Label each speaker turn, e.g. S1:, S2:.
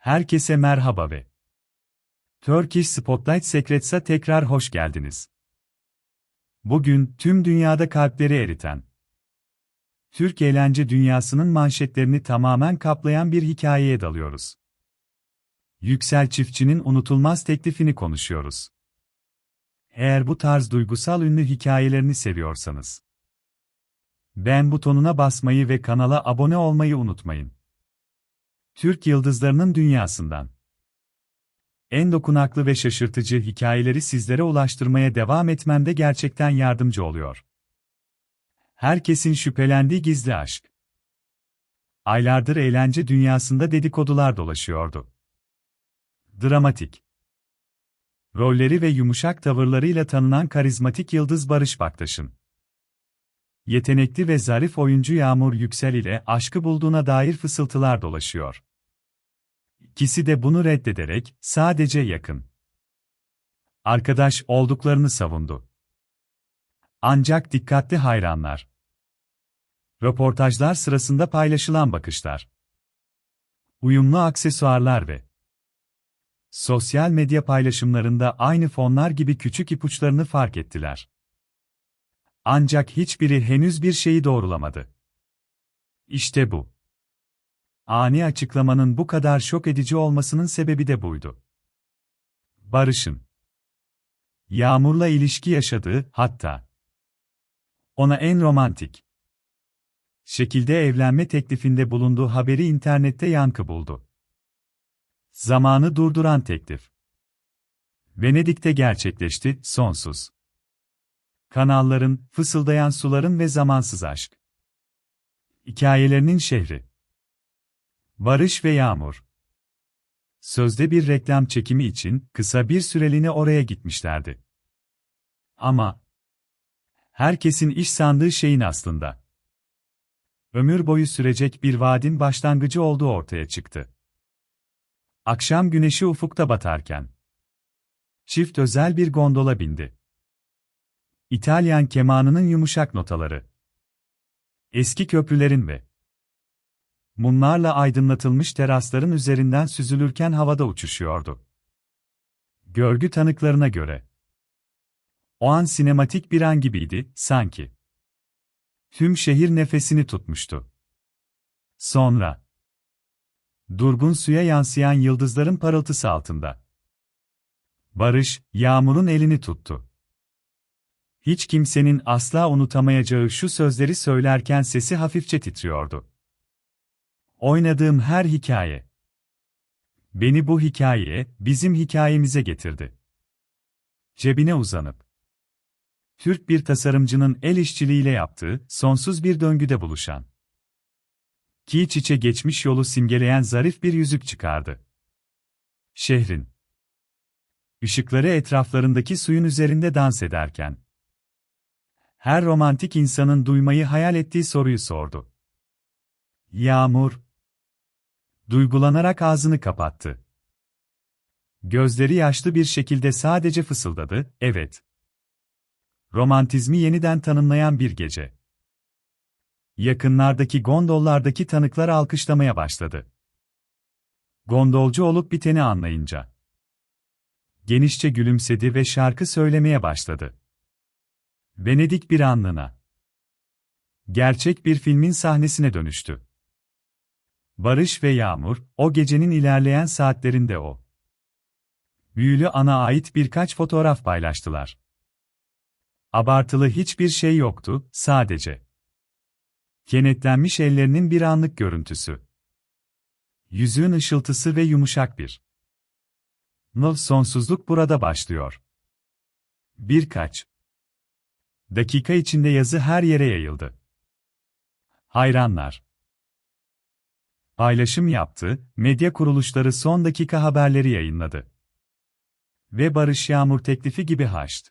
S1: Herkese merhaba ve Turkish Spotlight Secrets'a tekrar hoş geldiniz. Bugün tüm dünyada kalpleri eriten, Türk eğlence dünyasının manşetlerini tamamen kaplayan bir hikayeye dalıyoruz. Yüksel Çiftçi'nin unutulmaz teklifini konuşuyoruz. Eğer bu tarz duygusal ünlü hikayelerini seviyorsanız, beğen butonuna basmayı ve kanala abone olmayı unutmayın. Türk yıldızlarının dünyasından. En dokunaklı ve şaşırtıcı hikayeleri sizlere ulaştırmaya devam etmemde gerçekten yardımcı oluyor. Herkesin şüphelendiği gizli aşk. Aylardır eğlence dünyasında dedikodular dolaşıyordu. Dramatik. Rolleri ve yumuşak tavırlarıyla tanınan karizmatik yıldız Barış Baktaş'ın yetenekli ve zarif oyuncu Yağmur Yüksel ile aşkı bulduğuna dair fısıltılar dolaşıyor. İkisi de bunu reddederek sadece yakın arkadaş olduklarını savundu. Ancak dikkatli hayranlar. Röportajlar sırasında paylaşılan bakışlar. Uyumlu aksesuarlar ve sosyal medya paylaşımlarında aynı fonlar gibi küçük ipuçlarını fark ettiler. Ancak hiçbiri henüz bir şeyi doğrulamadı. İşte bu. Ani açıklamanın bu kadar şok edici olmasının sebebi de buydu. Barış'ın Yağmur'la ilişki yaşadığı, hatta ona en romantik şekilde evlenme teklifinde bulunduğu haberi internette yankı buldu. Zamanı durduran teklif. Venedik'te gerçekleşti, sonsuz. Kanalların, fısıldayan suların ve zamansız aşk. Hikayelerinin şehri. Barış ve Yağmur. Sözde bir reklam çekimi için kısa bir süreliğine oraya gitmişlerdi. Ama herkesin iş sandığı şeyin aslında ömür boyu sürecek bir vaadin başlangıcı olduğu ortaya çıktı. Akşam güneşi ufukta batarken çift özel bir gondola bindi. İtalyan kemanının yumuşak notaları, eski köprülerin ve mumlarla aydınlatılmış terasların üzerinden süzülürken havada uçuşuyordu. Görgü tanıklarına göre o an sinematik bir an gibiydi, sanki. Tüm şehir nefesini tutmuştu. Sonra durgun suya yansıyan yıldızların parıltısı altında. Barış, Yağmur'un elini tuttu. Hiç kimsenin asla unutamayacağı şu sözleri söylerken sesi hafifçe titriyordu. Oynadığım her hikaye. Beni bu hikayeye, bizim hikayemize getirdi. Cebine uzanıp. Türk bir tasarımcının el işçiliğiyle yaptığı, sonsuz bir döngüde buluşan. Ki çiçe geçmiş yolu simgeleyen zarif bir yüzük çıkardı. Şehrin. Işıkları etraflarındaki suyun üzerinde dans ederken. Her romantik insanın duymayı hayal ettiği soruyu sordu. Yağmur, Duygulanarak ağzını kapattı. Gözleri yaşlı bir şekilde sadece fısıldadı, evet. Romantizmi yeniden tanımlayan bir gece. Yakınlardaki gondollardaki tanıklar alkışlamaya başladı. Gondolcu olup biteni anlayınca. Genişçe gülümsedi ve şarkı söylemeye başladı. Venedik bir anlığına. Gerçek bir filmin sahnesine dönüştü. Barış ve Yağmur, o gecenin ilerleyen saatlerinde o. Büyülü ana ait birkaç fotoğraf paylaştılar. Abartılı hiçbir şey yoktu, sadece. Kenetlenmiş ellerinin bir anlık görüntüsü. Yüzüğün ışıltısı ve yumuşak bir. Nıl sonsuzluk burada başlıyor. Birkaç. Dakika içinde yazı her yere yayıldı. Hayranlar paylaşım yaptı, medya kuruluşları son dakika haberleri yayınladı. Ve Barış Yağmur teklifi gibi haşt.